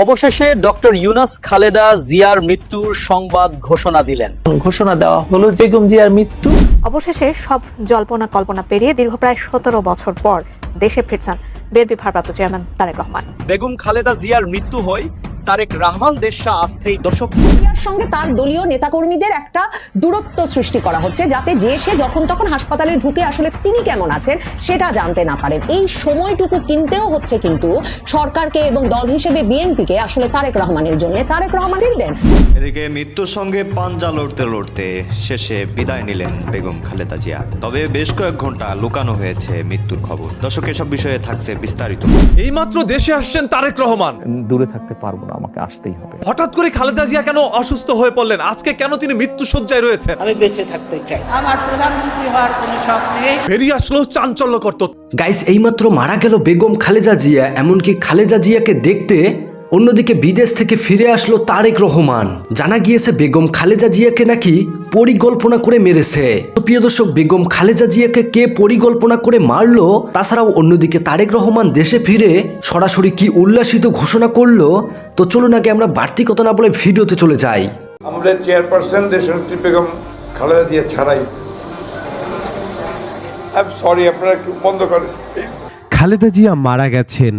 অবশেষে ডক্টর ইউনাস খালেদা জিয়ার মৃত্যুর সংবাদ ঘোষণা দিলেন। ঘোষণা দেওয়া হলো বেগম জিয়ার মৃত্যু। অবশেষে সব জল্পনা কল্পনা পেরিয়ে দীর্ঘ প্রায় সতেরো বছর পর দেশে ফিরছেন বিএনপি ভারপ্রাপ্ত চেয়ারম্যান তারেক রহমান। বেগম খালেদা জিয়ার মৃত্যু হয় তারেক রহমান দেশা আসতেই দর্শক। সঙ্গে তার দলীয় নেতাকর্মীদের একটা দূরত্ব সৃষ্টি করা হচ্ছে যাতে যে সে যখন তখন হাসপাতালে ঢুকে আসলে তিনি কেমন আছেন সেটা জানতে না পারেন। এই সময়টুকু কিনতেও হচ্ছে কিন্তু সরকারকে এবং দল হিসেবে বিএনপিকে আসলে তারেক রহমানের জন্য। তারেক রহমান ফিরবেন এদিকে মৃত্যুর সঙ্গে পাঞ্জা লড়তে লড়তে শেষে বিদায় নিলেন বেগম খালেদা জিয়া। তবে বেশ কয়েক ঘণ্টা লুকানো হয়েছে মৃত্যুর খবর। দর্শক এসব বিষয়ে থাকছে বিস্তারিত। এইমাত্র দেশে আসছেন তারেক রহমান। দূরে থাকতে পারব না। আমাকে আসতেই হবে। হঠাৎ করে খালেদা জিয়া কেন অসুস্থ হয়ে পড়লেন? আজকে কেন তিনি মৃত্যু সজ্জায় রয়েছেন? আমি বেঁচে থাকতে চাই। আমার প্রধানমন্ত্রী হওয়ার কোনো শখ নেই। বেরিয়ে আসলো চাঞ্চল্যকর তথ্য। গাইস এইমাত্র মারা গেল বেগম খালেজা জিয়া এমনকি খালেজা জিয়াকে দেখতে অন্যদিকে বিদেশ থেকে ফিরে আসলো তারেক রহমান। জানা গিয়েছে বেগম খালেজা জিয়াকে নাকি পরিকল্পনা করে মেরেছে। তো প্রিয় দর্শক, বেগম খালেজা জিয়াকে কে পরিকল্পনা করে মারলো? তাছাড়াও অন্যদিকে তারেক রহমান দেশে ফিরে সরাসরি কি উল্লাসিত ঘোষণা করল? তো চলুন আগে আমরা বাড়তি কথা না বলে ভিডিওতে চলে যাই। আমাদের চেয়ারপারসন দেশনেত্রী বেগম খালেদা দিয়ে ছাড়াই। সরি আপনারা একটু বন্ধ করেন। খালেদা জিয়া মারা গেছেন।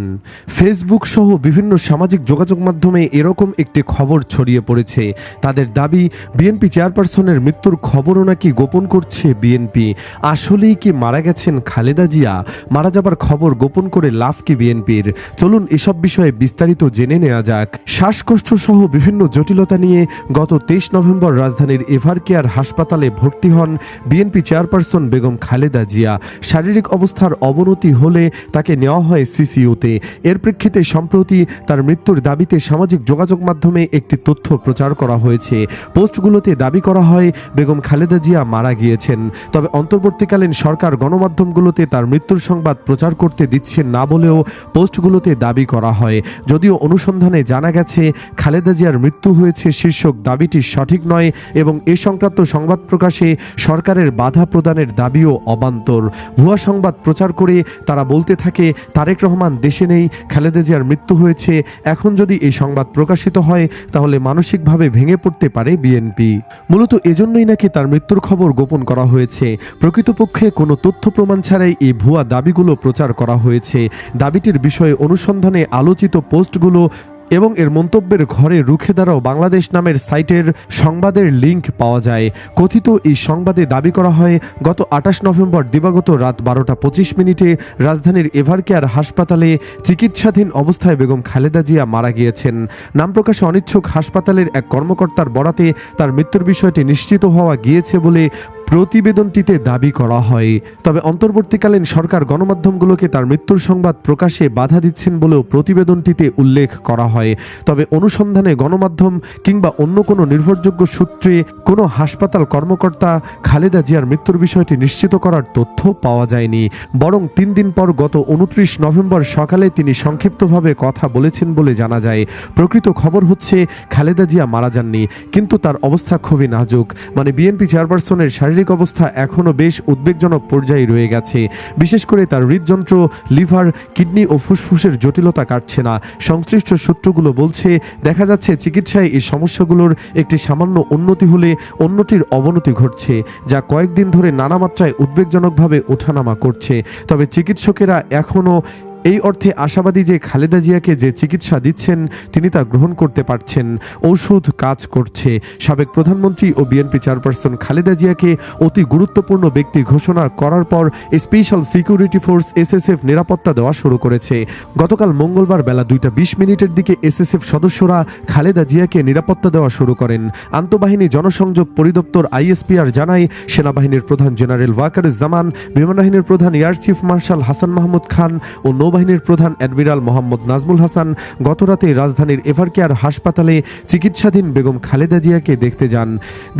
ফেসবুক সহ বিভিন্ন সামাজিক যোগাযোগ মাধ্যমে এরকম একটি খবর ছড়িয়ে পড়েছে। তাদের দাবি বিএনপি চেয়ারপারসনের মৃত্যুর খবরও নাকি গোপন করছে বিএনপি আসলেই কি মারা গেছেন খালেদা জিয়া? মারা যাবার খবর গোপন করে লাভ কি বিএনপির চলুন এসব বিষয়ে বিস্তারিত জেনে নেওয়া যাক। শ্বাসকষ্ট সহ বিভিন্ন জটিলতা নিয়ে গত তেইশ নভেম্বর রাজধানীর এভারকেয়ার হাসপাতালে ভর্তি হন বিএনপি চেয়ারপারসন বেগম খালেদা জিয়া। শারীরিক অবস্থার অবনতি হলে তাকে নেওয়া হয় সিসিইউতে। এর প্রেক্ষিতে সম্প্রতি তার মৃত্যুর দাবিতে সামাজিক যোগাযোগ মাধ্যমে একটি তথ্য প্রচার করা হয়েছে। পোস্টগুলোতে দাবি করা হয়, বেগম খালেদা জিয়া মারা গিয়েছেন। তবে অন্তর্বর্তীকালীন সরকার গণমাধ্যমগুলোতে তার মৃত্যুর সংবাদ প্রচার করতে দিচ্ছেন না বলেও পোস্টগুলোতে দাবি করা হয়। যদিও অনুসন্ধানে জানা গেছে, খালেদা জিয়ার মৃত্যু হয়েছে শীর্ষক দাবিটি সঠিক নয় এবং এ সংক্রান্ত সংবাদ প্রকাশে সরকারের বাধা প্রদানের দাবিও অবান্তর। ভুয়া সংবাদ প্রচার করে তারা বলতে থাকে, তারেক রহমান দেশে নেই, খালেদা জিয়ার মৃত্যু হয়েছে। এখন যদি এই সংবাদ প্রকাশিত হয়, তাহলে মানসিকভাবে ভেঙে পড়তে পারে বিএনপি। মূলত এজন্যই নাকি তার মৃত্যুর খবর গোপন করা হয়েছে। প্রকৃতপক্ষে কোনো তথ্য প্রমাণ ছাড়াই এই ভুয়া দাবিগুলো প্রচার করা হয়েছে। দাবিটির বিষয়ে অনুসন্ধানে আলোচিত পোস্টগুলো এবং এর মন্তব্যের ঘরে রুখে দাঁড়াও বাংলাদেশ নামের সাইটের সংবাদের লিংক পাওয়া যায়। কথিত এই সংবাদে দাবি করা হয়, গত আঠাশ নভেম্বর দিবাগত রাত বারোটা পঁচিশ মিনিটে রাজধানীর এভারকেয়ার হাসপাতালে চিকিৎসাধীন অবস্থায় বেগম খালেদা জিয়া মারা গিয়েছেন। নাম প্রকাশে অনিচ্ছুক হাসপাতালের এক কর্মকর্তার বরাতে তার মৃত্যুর বিষয়টি নিশ্চিত হওয়া গিয়েছে বলে প্রতিবেদনটিতে দাবি করা হয়, তবে অন্তর্বর্তীকালীন সরকার গণমাধ্যমগুলোকে তার মৃত্যুর সংবাদ প্রকাশে বাধা দিচ্ছেন বলেও প্রতিবেদনটিতে উল্লেখ করা হয়। তবে অনুসন্ধানে গণমাধ্যম কিংবা অন্য কোনো নির্ভরযোগ্য সূত্রে কোনো হাসপাতাল কর্মকর্তা খালেদা জিয়ার মৃত্যুর বিষয়টি নিশ্চিত করার তথ্য পাওয়া যায়নি। বরং তিন দিন পর গত উনত্রিশ নভেম্বর সকালে তিনি সংক্ষিপ্তভাবে কথা বলেছেন বলে জানা যায়। প্রকৃত খবর হচ্ছে, খালেদা জিয়া মারা যাননি, কিন্তু তার অবস্থা খুবই নাজুক। মানে বিএনপি চেয়ারপারসনের শারীরিক অবস্থা এখনও বেশ উদ্বেগজনক পর্যায়ে রয়ে গেছে। বিশেষ করে তার হৃদযন্ত্র, লিভার, কিডনি ও ফুসফুসের জটিলতা কাটছে না। সংশ্লিষ্ট সূত্রগুলো বলছে, দেখা যাচ্ছে চিকিৎসায় এই সমস্যাগুলোর একটি সামান্য উন্নতি হলে অন্যটির অবনতি ঘটছে, যা কয়েকদিন ধরে নানা মাত্রায় উদ্বেগজনকভাবে ওঠানামা করছে। তবে চিকিৎসকেরা এখনও এই অর্থে আশাবাদী যে খালেদা জিয়াকে যে চিকিৎসা দিচ্ছেন, তিনি তা গ্রহণ করতে পারছেন। ঔষধ কাজ করছে। সাবেক প্রধানমন্ত্রী ও বিএনপি চেয়ারপারসন খালেদা জিয়াকে অতি গুরুত্বপূর্ণ ব্যক্তি ঘোষণা করার পর স্পেশাল সিকিউরিটি ফোর্স এসএসএফ নিরাপত্তা দেওয়া শুরু করেছে। গতকাল মঙ্গলবার বেলা দুইটা বিশ মিনিটের দিকে এসএসএফ সদস্যরা খালেদা জিয়াকে নিরাপত্তা দেওয়া শুরু করেন। আন্তঃবাহিনী জনসংযোগ পরিদপ্তর আইএসপিআর জানায়, সেনাবাহিনীর প্রধান জেনারেল ওয়াকারুজ্জামান বিমানবাহিনীর প্রধান air chief marshal Hasan Mahmud Khan ও নৌবাহিনীর প্রধান অ্যাডমিরাল মোহাম্মদ নাজমুল হাসান গতরাতে রাজধানীর এভারকেয়ার হাসপাতালে চিকিৎসাধীন বেগম খালেদা জিয়াকে দেখতে যান।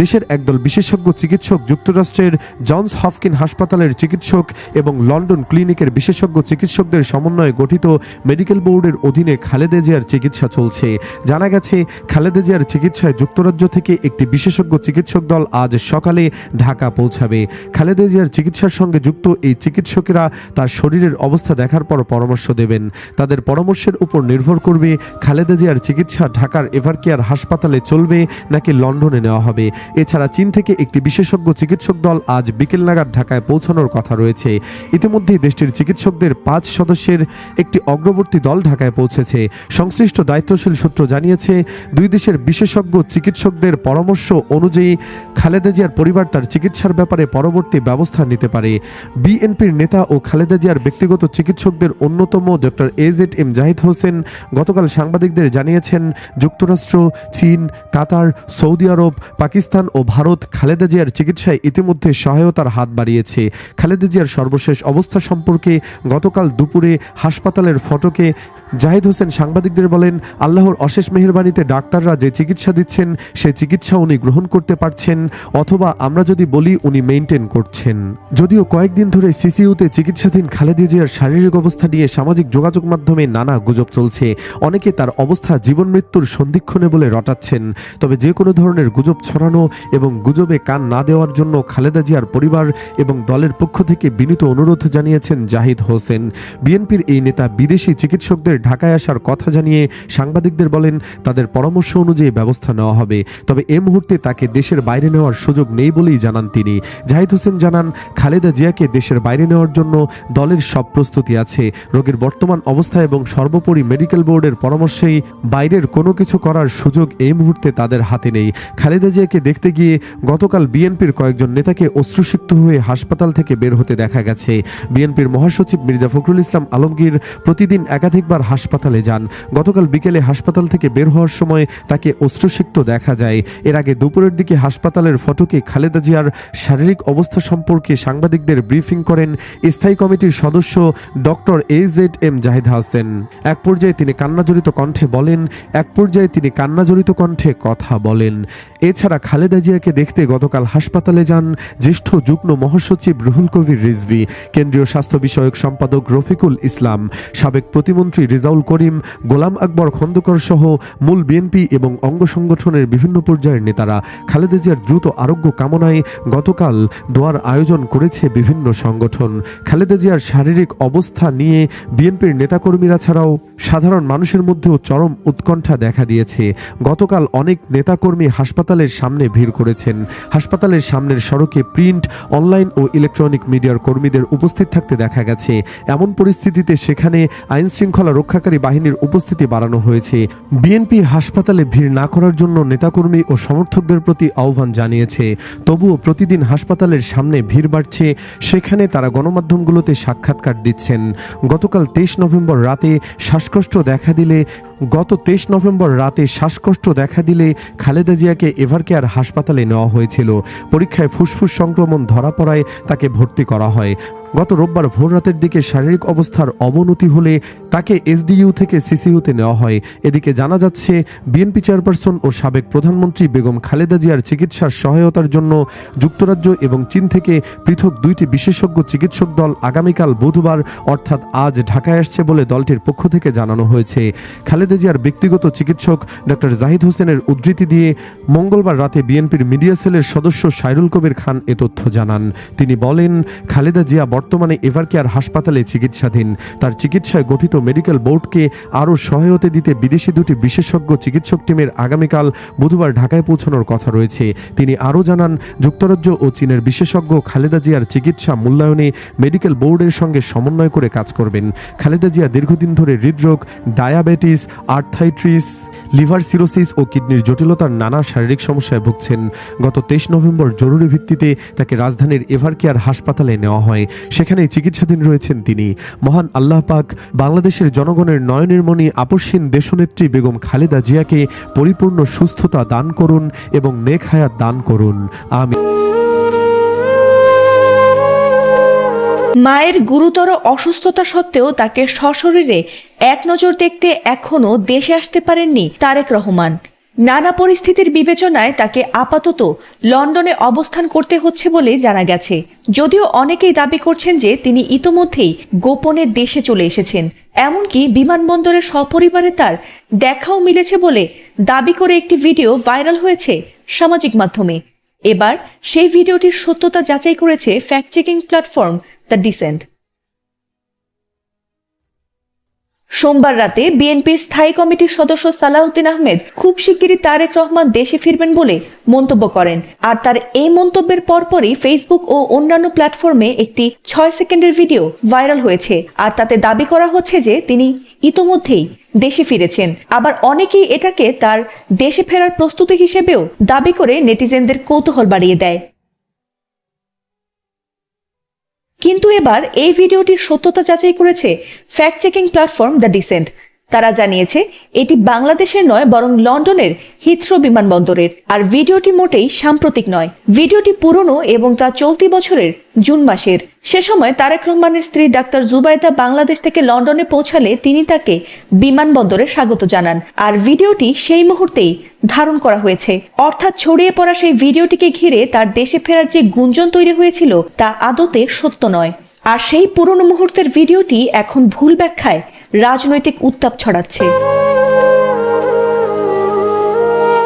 দেশের একদল বিশেষজ্ঞ চিকিৎসক, যুক্তরাষ্ট্রের জনস হফকিন হাসপাতালের চিকিৎসক এবং লন্ডন ক্লিনিকের বিশেষজ্ঞ চিকিৎসকদের সমন্বয়ে গঠিত মেডিকেল বোর্ডের অধীনে খালেদা জিয়ার চিকিৎসা চলছে। জানা গেছে, খালেদা জিয়ার চিকিৎসায় যুক্তরাজ্য থেকে একটি বিশেষজ্ঞ চিকিৎসক দল আজ সকালে ঢাকা পৌঁছাবে। খালেদা জিয়ার চিকিৎসার সঙ্গে যুক্ত এই চিকিৎসকেরা তার শরীরের অবস্থা দেখার পর পরামর্শ দেবেন। তাদের পরামর্শের উপর নির্ভর করবে খালেদা জিয়ার চিকিৎসা ঢাকার এভারকেয়ার হাসপাতালে চলবে নাকি লন্ডনে নেওয়া হবে। এছাড়া চীন থেকে একটি বিশেষজ্ঞ চিকিৎসক দল আজ বিকেল নাগাদ ঢাকায় পৌঁছানোর কথা রয়েছে। ইতিমধ্যেই দেশটির চিকিৎসকদের পাঁচ সদস্যের একটি অগ্রবর্তী দল ঢাকায় পৌঁছেছে। সংশ্লিষ্ট দায়িত্বশীল সূত্র জানিয়েছে, দুই দেশের বিশেষজ্ঞ চিকিৎসকদের পরামর্শ অনুযায়ী খালেদা জিয়ার পরিবার তার চিকিৎসার ব্যাপারে পরবর্তী ব্যবস্থা নিতে পারে। বিএনপির নেতা ও খালেদা জিয়ার ব্যক্তিগত চিকিৎসকদের অন্যতম doctor A Z M Zahid Hossain গতকাল সাংবাদিকদের জানিয়েছেন, যুক্তরাষ্ট্র, চীন, কাতার, সৌদি আরব, পাকিস্তান ও ভারত খালেদা জিয়ার চিকিৎসায় ইতিমধ্যে সহায়তার হাত বাড়িয়েছে। খালেদা জিয়ার সর্বশেষ অবস্থা সম্পর্কে গতকাল দুপুরে হাসপাতালের ফটকে জাহিদ হোসেন সাংবাদিকদের বলেন, আল্লাহর অশেষ মেহেরবানিতে ডাক্তাররা যে চিকিৎসা দিচ্ছেন, সে চিকিৎসা উনি গ্রহণ করতে পারছেন, অথবা আমরা যদি বলি উনি মেনটেন করছেন। যদিও কয়েকদিন ধরে সিসিইউতে চিকিৎসাধীন খালেদা জিয়ার শারীরিক অবস্থা নিয়ে সামাজিক যোগাযোগ মাধ্যমে নানা গুজব চলছে। অনেকে তার অবস্থা, জীবন মৃত্যুর সন্ধিক্ষণে বলে রটাচ্ছেন। তবে যে কোনো ধরনের গুজব ছড়ানো এবং গুজবে কান না দেওয়ার জন্য খালেদা জিয়ার পরিবার এবং দলের পক্ষ থেকে বিনীত অনুরোধ জানিয়েছেন জাহিদ হোসেন। বিএনপির এই নেতা বিদেশি চিকিৎসকদের ঢাকায় আসার কথা জানিয়ে সাংবাদিকদের বলেন, তাদের পরামর্শ অনুযায়ী ব্যবস্থা নেওয়া হবে। তবে এ মুহূর্তে তাকে দেশের বাইরে নেওয়ার সুযোগ নেই বলেই জানান তিনি। জাহিদ হোসেন জানান, খালেদা জিয়াকে দেশের বাইরে নেওয়ার জন্য দলের সব প্রস্তুতি আছে। রোগীর বর্তমান অবস্থা এবং সর্বোপরি মেডিকেল বোর্ডের পরামর্শেই বাইরের কোনো কিছু করার সুযোগ এই মুহূর্তে তাদের হাতে নেই। খালেদা জিয়াকে দেখতে গিয়ে গতকাল বিএনপির কয়েকজন নেতাকে অশ্রুসিক্ত হয়ে হাসপাতাল থেকে বের হতে দেখা গেছে। বিএনপির মহাসচিব মির্জা ফখরুল ইসলাম আলমগীর প্রতিদিন একাধিকবার হাসপাতালে যান। গতকাল বিকেলে হাসপাতাল থেকে বের হওয়ার সময় তাকে অশ্রুসিক্ত দেখা যায়। এর আগে দুপুরের দিকে হাসপাতালের ফটকে খালেদা জিয়ার শারীরিক অবস্থা সম্পর্কে সাংবাদিকদের ব্রিফিং করেন স্থায়ী কমিটির সদস্য doctor A Z M Zahid Hossain. এক পর্যায়ে তিনি কান্নাজড়িত কণ্ঠে বলেন, এক পর্যায়ে তিনি কান্নাজড়িত কণ্ঠে কথা বলেন। এছাড়া খালেদা জিয়াকে দেখতে গতকাল হাসপাতালে যান জ্যেষ্ঠ যুগ্ম মহাসচিব রুহুল কবির রিজভি, কেন্দ্রীয় স্বাস্থ্য বিষয়ক সম্পাদক রফিকুল ইসলাম, সাবেক প্রতিমন্ত্রী রিজাউল করিম, গোলাম আকবর খন্দকর সহ মূল বিএনপি এবং অঙ্গ সংগঠনের বিভিন্ন পর্যায়ের নেতারা। খালেদা জিয়ার দ্রুত আরোগ্য কামনায় গতকাল দোয়ার আয়োজন করেছে বিভিন্ন সংগঠন। খালেদা জিয়ার শারীরিক অবস্থা নিয়ে বিএনপির নেতাকর্মীরা ছাড়াও সাধারণ মানুষের মধ্যেও চরম উৎকণ্ঠা দেখা দিয়েছে। গতকাল অনেক নেতাকর্মী হাসপাতালের সামনে ভিড় করেছেন। হাসপাতালের সামনের সড়কে প্রিন্ট, অনলাইন ও ইলেকট্রনিক মিডিয়ার কর্মীদের উপস্থিত থাকতে দেখা গেছে। এমন পরিস্থিতিতে সেখানে আইন শৃঙ্খলা রক্ষাকারী বাহিনীর উপস্থিতি বাড়ানো হয়েছে। বিএনপি হাসপাতালে ভিড় না করার জন্য নেতাকর্মী ও সমর্থকদের প্রতি আহ্বান জানিয়েছে। তবুও প্রতিদিন হাসপাতালের সামনে ভিড় বাড়ছে, সেখানে তারা গণমাধ্যমগুলোতে সাক্ষাৎকার দিচ্ছেন। গতকাল তেইশ নভেম্বর রাতে শ্বাসকষ্ট দেখা দিলে গত তেইশ নভেম্বর রাতে শ্বাসকষ্ট দেখা দিলে খালেদা জিয়াকে এভারকেয়ার হাসপাতালে নেওয়া হয়েছিল। পরীক্ষায় ফুসফুস সংক্রমণ ধরা পড়ায় তাকে ভর্তি করা হয়। গত রোববার ভোর রাতের দিকে শারীরিক অবস্থার অবনতি হলে তাকে এসডিইউ থেকে সিসিইউতে নেওয়া হয়। এদিকে জানা যাচ্ছে, বিএনপি চেয়ারপারসন ও সাবেক প্রধানমন্ত্রী বেগম খালেদা জিয়ার চিকিৎসার সহায়তার জন্য যুক্তরাজ্য এবং চীন থেকে পৃথক দুইটি বিশেষজ্ঞ চিকিৎসক দল আগামীকাল বুধবার, অর্থাৎ আজ ঢাকায় আসছে বলে দলটির পক্ষ থেকে জানানো হয়েছে। খালেদা জিয়ার ব্যক্তিগত চিকিৎসক ডক্টর জাহিদ হোসেনের উদ্ধৃতি দিয়ে মঙ্গলবার রাতে বিএনপির মিডিয়া সেলের সদস্য সাইরুল কবির খান এ তথ্য জানান। তিনি বলেন, খালেদা জিয়া বর্তমানে এভারকেয়ার হাসপাতালে চিকিৎসাধীন। তার চিকিৎসায় গঠিত মেডিকেল বোর্ডকে আরও সহায়তা দিতে বিদেশি দুটি বিশেষজ্ঞ চিকিৎসক টিমের আগামীকাল বুধবার ঢাকায় পৌঁছানোর কথা রয়েছে। তিনি আরও জানান, যুক্তরাজ্য ও চীনের বিশেষজ্ঞ খালেদা জিয়ার চিকিৎসা মূল্যায়নে মেডিকেল বোর্ডের সঙ্গে সমন্বয় করে কাজ করবেন। খালেদা জিয়া দীর্ঘদিন ধরে হৃদরোগ, ডায়াবেটিস আর্থাইট্রিস লিভার সিরোসিস ও কিডনির জটিলতার নানা শারীরিক সমস্যায় ভুগছেন। গত তেইশ নভেম্বর জরুরি ভিত্তিতে তাকে রাজধানীর এভারকেয়ার হাসপাতালে নেওয়া হয়। সেখানেই চিকিৎসাধীন রয়েছেন তিনি। মহান আল্লাহ পাক বাংলাদেশের জনগণের নয়নির্মণি আপসহীন দেশনেত্রী বেগম খালেদা জিয়াকে পরিপূর্ণ সুস্থতা দান করুন এবং নেক হায়াত দান করুন। আমি মায়ের গুরুতর অসুস্থতা সত্ত্বেও তাকে সশরীরে এক নজর দেখতে এখনও দেশে আসতে পারেননি তারেক রহমান। নানা পরিস্থিতির বিবেচনায় তাকে আপাতত লন্ডনে অবস্থান করতে হচ্ছে বলে জানা গেছে। যদিও অনেকেই দাবি করছেন যে তিনি ইতোমধ্যেই গোপনে দেশে চলে এসেছেন। এমনকি বিমানবন্দরে সপরিবারে তার দেখাও মিলেছে বলে দাবি করে একটি ভিডিও ভাইরাল হয়েছে সামাজিক মাধ্যমে। এবার সেই ভিডিওটির সত্যতা যাচাই করেছে fact checking platform the Dissent সোমবার রাতে বিএনপির স্থায়ী কমিটির সদস্য সালাউদ্দিন আহমেদ খুব শিগগিরই তারেক রহমান দেশে ফিরবেন বলে মন্তব্য করেন। আর তার এই মন্তব্যের পরপরই ফেসবুক ও অন্যান্য প্ল্যাটফর্মে একটি ছয় সেকেন্ডের ভিডিও ভাইরাল হয়েছে। আর তাতে দাবি করা হচ্ছে যে তিনি ইতোমধ্যেই দেশে ফিরেছেন। আবার অনেকেই এটাকে তার দেশে ফেরার প্রস্তুতি হিসেবেও দাবি করে নেটিজেনদের কৌতূহল বাড়িয়ে দেয়। কিন্তু এবার এই ভিডিওটির সত্যতা যাচাই করেছে fact checking platform the Dissent তারা জানিয়েছে, এটি বাংলাদেশের নয়, বরং লন্ডনের হিথ্রো বিমানবন্দরের। আর ভিডিওটি মোটেই সাম্প্রতিক নয়। ভিডিওটি পুরনো এবং তা চলতি বছরের জুন মাসের। সে সময় তারেক রহমানের স্ত্রী ডাক্তার জুবাইদা বাংলাদেশ থেকে লন্ডনে পৌঁছালে তিনি তাকে বিমানবন্দরে স্বাগত জানান। আর ভিডিওটি সেই মুহূর্তেই ধারণ করা হয়েছে। অর্থাৎ ছড়িয়ে পড়া সেই ভিডিওটিকে ঘিরে তার দেশে ফেরার যে গুঞ্জন তৈরি হয়েছিল, তা আদতে সত্য নয়। আর সেই পুরনো মুহূর্তের ভিডিওটি এখন ভুল ব্যাখ্যায় রাজনৈতিক উত্তাপ ছড়াচ্ছে।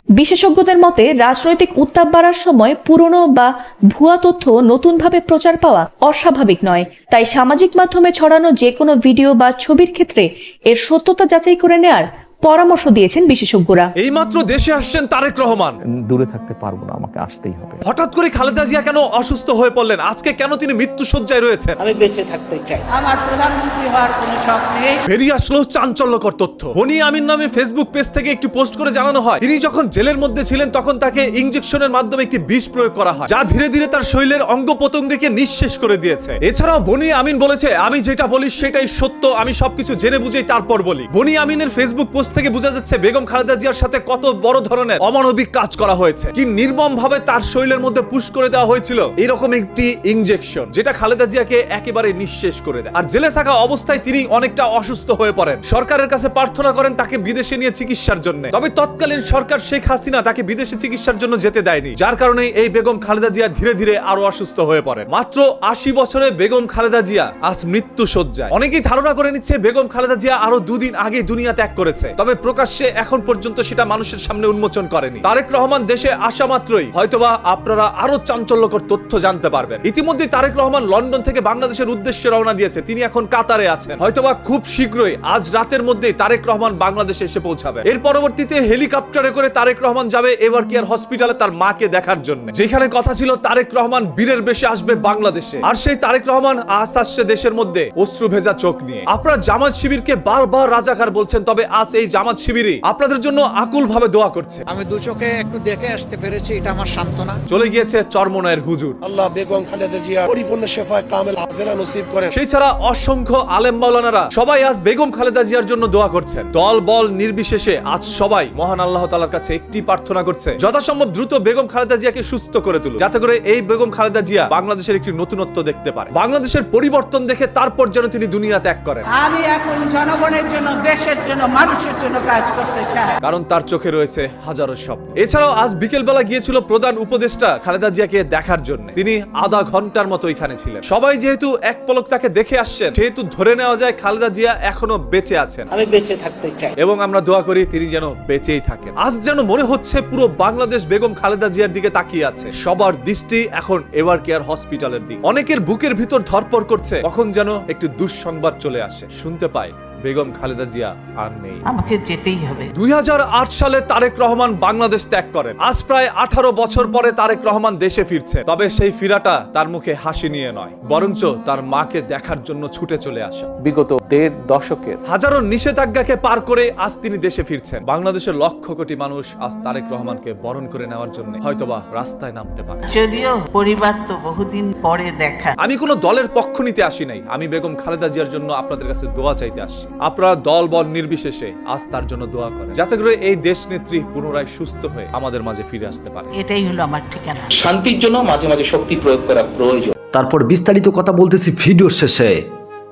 বিশেষজ্ঞদের মতে, রাজনৈতিক উত্তাপ বাড়ার সময় পুরনো বা ভুয়া তথ্য নতুনভাবে প্রচার পাওয়া অস্বাভাবিক নয়। তাই সামাজিক মাধ্যমে ছড়ানো যে কোনো ভিডিও বা ছবির ক্ষেত্রে এর সত্যতা যাচাই করে নেয়ার পরামর্শ দিয়েছেন বিশেষজ্ঞরা। এইমাত্র দেশে আসছেন তারেক রহমান। দূরে থাকতে পারব না আমাকে আসতেই হবে। হঠাৎ করে খালেদা জিয়া কেন অসুস্থ হয়ে পড়লেন? আজকে কেন তিনি মৃত্যু সজ্জায় রয়েছেন? আমি বেঁচে থাকতে চাই। আমার প্রধানমন্ত্রী হওয়ার কোনো শখ নেই। বেরিয়ে আসলো চাঞ্চল্যকর তথ্য। বনি আমিন নামে ফেসবুক পেজ থেকে একটি পোস্ট করে জানানো হয় তিনি যখন জেলের মধ্যে ছিলেন তখন তাকে ইঞ্জেকশনের মাধ্যমে একটি বিষ প্রয়োগ করা হয় যা ধীরে ধীরে তার শরীরের অঙ্গ প্রত্যঙ্গকে নিঃশেষ করে দিয়েছে। এছাড়াও বনি আমিন বলেছে আমি যেটা বলি সেটাই সত্য আমি সবকিছু জেনে বুঝেই তারপর বলি। বনি আমিনের ফেসবুক পোস্ট থেকে বোঝা যাচ্ছে বেগম খালেদা জিয়ার সাথে কত বড় ধরনের অমানবিক কাজ করা হয়েছে। কি নির্মম ভাবে তার শরীরের মধ্যে পুশ করে দেওয়া হয়েছিল? এরকম একটি ইঞ্জেকশন যেটা খালেদা জিয়াকে একেবারে নিঃশেষ করে দেয়। আর জেলে থাকা অবস্থায় তিনি অনেকটা অসুস্থ হয়ে পড়েন। সরকারের কাছে প্রার্থনা করেন তাকে বিদেশে নিয়ে চিকিৎসার জন্য। তবে তৎকালীন সরকার শেখ হাসিনা তাকে বিদেশে চিকিৎসার জন্য যেতে দেয়নি, যার কারণে এই বেগম খালেদা জিয়া ধীরে ধীরে আরও অসুস্থ হয়ে পড়েন। মাত্র আশি বছরে বেগম খালেদা জিয়া আজ মৃত্যু সজ্জায় অনেকেই ধারণা করে নিচ্ছে বেগম খালেদা জিয়া আরও দুদিন আগে দুনিয়া ত্যাগ করেছে। তবে প্রকাশ্যে এখন পর্যন্ত সেটা মানুষের সামনে উন্মোচন করেনি। তারেক রহমান দেশে আসা মাত্রই হয়তোবা আপনারা আরও চাঞ্চল্যকর তথ্য জানতে পারবেন। ইতিমধ্যে তারেক রহমান লন্ডন থেকে বাংলাদেশের উদ্দেশ্যে রওনা দিয়েছে। তিনি এখন কাতারে আছেন। হয়তোবা খুব শীঘ্রই আজ রাতের মধ্যে তারেক রহমান বাংলাদেশে এসে পৌঁছাবে। এর পরবর্তীতে হেলিকপ্টারে করে তারেক রহমান যাবে এবার কেয়ার হসপিটালে তার মাকে দেখার জন্য। যেখানে কথা ছিল তারেক রহমান বীরের বেশে আসবে বাংলাদেশে। আর সেই তারেক রহমান আজ আসছে দেশের মধ্যে অশ্রু ভেজা চোখ নিয়ে। আপনারা জামাত শিবিরকে বারবার রাজাকার বলছেন, তবে আজ এই জামাত শিবিরই আপনাদের জন্য আকুল ভাবে দোয়া করছে। আমি দু চোখে একটু দেখে আসতে পেরেছি এটা আমার সান্ত্বনা। চলে গিয়েছে চরমনায়ের হুজুর। আল্লাহ বেগম খালেদা জিয়া পরিপূর্ণ শেফায় কামেল হাজেরা নসিব করেন। সেই ছাড়া অসংখ্য আলেম মাওলানারা সবাই আজ বেগম খালেদা জিয়ার জন্য দোয়া করছেন। দল বল নির্বিশেষে আজ সবাই মহান আল্লাহ তালার কাছে একটি প্রার্থনা করছে। যথাসম্ভব দ্রুত বেগম খালেদা জিয়াকে সুস্থ করে তুলুন যাতে করে এই বেগম খালেদা জিয়া বাংলাদেশের একটি নতুনত্ব দেখতে পারে। বাংলাদেশের পরিবর্তন দেখে তারপর যেন তিনি দুনিয়া ত্যাগ করেন। আমি এখন জনগণের জন্য দেশের জন্য মানুষের জন্য কাজ করতে চাই কারণ তার চোখে রয়েছে হাজারো স্বপ্ন। এছাড়াও আজ বিকেল বেলা গিয়েছিল প্রধান উপদেষ্টা খালেদা জিয়াকে দেখার জন্য। তিনি আধা ঘণ্টার মতো এখানে ছিলেন। সবাই যেহেতু এক পলক তাকে দেখে আসছেন সেহেতু ধরে নেওয়া যায় খালেদা জিয়া এখনও বেঁচে আছেন। আমি বেঁচে থাকতে চাই। এবং আমরা দোয়া করি তিনি যেন বেঁচেই থাকেন। আজ যেন মনে হচ্ছে পুরো বাংলাদেশ বেগম খালেদা জিয়ার দিকে তাকিয়ে আছে। সবার দৃষ্টি এখন এভার কেয়ার হসপিটালের দিকে। অনেকের বুকের ভিতর ধরপর করছে কখন যেন একটু দুঃসংবাদ চলে আসে। শুনতে পাই বেগম খালেদা জিয়া আর নেই। আমাকে যেতেই হবে। দুই হাজার আট সালে তারেক রহমান বাংলাদেশ ত্যাগ করেন। আজ প্রায় আঠারো বছর পরে তারেক রহমান দেশে ফিরছে তবে সেই ফিরাটা তার মুখে হাসি নিয়ে নয় বরঞ্চ তার মাকে দেখার জন্য ছুটে চলে আসা। বিগত দেড় দশকের হাজারো নিষেধাজ্ঞাকে পার করে আজ তিনি দেশে ফিরছেন। বাংলাদেশের লক্ষ কোটি মানুষ আজ তারেক রহমানকে বরণ করে নেওয়ার জন্য হয়তোবা রাস্তায় নামতে পারে। যদিও পরিবার তো বহুদিন পরে দেখা। আমি কোনো দলের পক্ষ নিতে আসি নাই। আমি বেগম খালেদা জিয়ার জন্য আপনাদের কাছে দোয়া চাইতে আসছি। আপনারা দল বল নির্বিশেষে আজ তার জন্য দোয়া করেন। যাতে করে এই দেশ নেত্রী পুনরায় সুস্থ হয়ে আমাদের মাঝে ফিরে আসতে পারে। এটাই হলো আমার ঠিকানা। শান্তির জন্য মাঝে মাঝে শক্তি প্রয়োগ করা প্রয়োজন। তারপর বিস্তারিত কথা বলতেছি ভিডিও শেষে।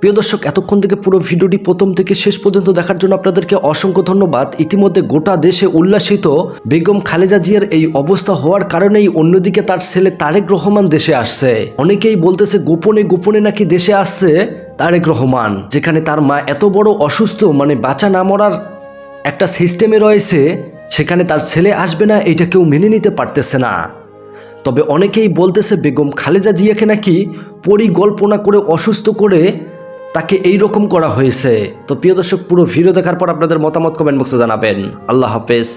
প্রিয় দর্শক এতক্ষণ থেকে পুরো ভিডিওটি প্রথম থেকে শেষ পর্যন্ত দেখার জন্য আপনাদেরকে অসংখ্য ধন্যবাদ। ইতিমধ্যে গোটা দেশে উল্লাসিত বেগম খালেজা জিয়ার এই অবস্থা হওয়ার কারণেই অন্যদিকে তার ছেলে তারেক রহমান দেশে আসছে। অনেকেই বলতেছে গোপনে গোপনে নাকি দেশে আসছে? তারেক রহমান, যেখানে তার মা এত বড় অসুস্থ মানে বাঁচা না মরার একটা সিস্টেমে রয়েছে, সেখানে তার ছেলে আসবে না, এটা কেউ মেনে নিতে পারতেছে না। তবে অনেকেই বলতেছে বেগম খালেজা জিয়াকে নাকি পরিকল্পনা করে অসুস্থ করে তাকে এই রকম করা হয়েছে। তো প্রিয় দর্শক, পুরো ভিডিও দেখার পর আপনাদের মতামত কমেন্ট বক্সে জানাবেন। আল্লাহ হাফেজ।